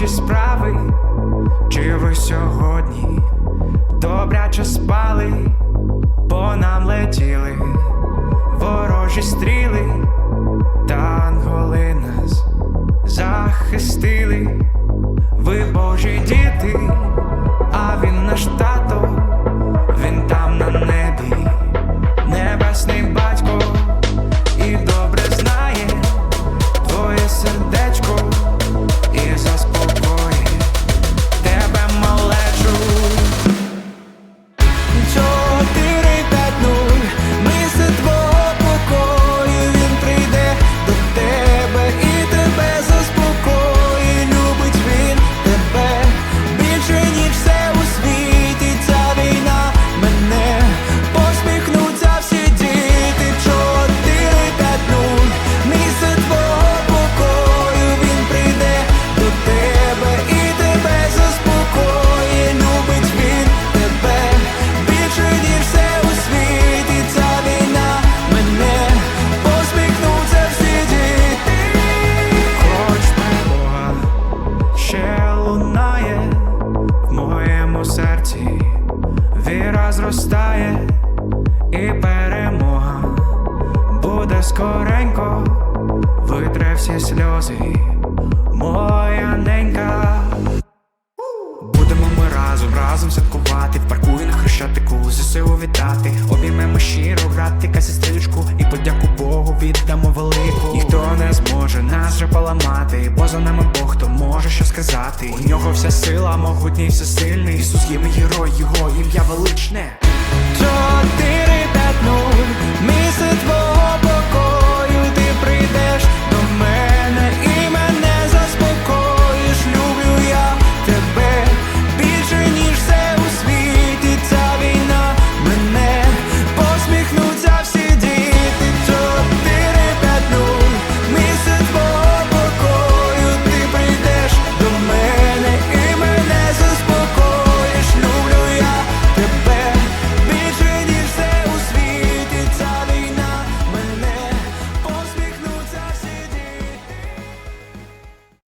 ваші справи? Чи ви сьогодні добряче спали? По нам летіли серці, віра зростає і перемога буде скоренько, витре всі сльози, моя ненька. Будемо ми разом, разом святкувати. В парку і на хрещатику ЗСУ вітати Обіймемо щиро братика, сестричку І подяку Богу віддамо велику. Ніхто не зможе нас же поламати Бо за нами Бог, може що сказати. У нього вся сила, могутній, всесильний. Ісус є мій герой, його ім'я величне. Чотири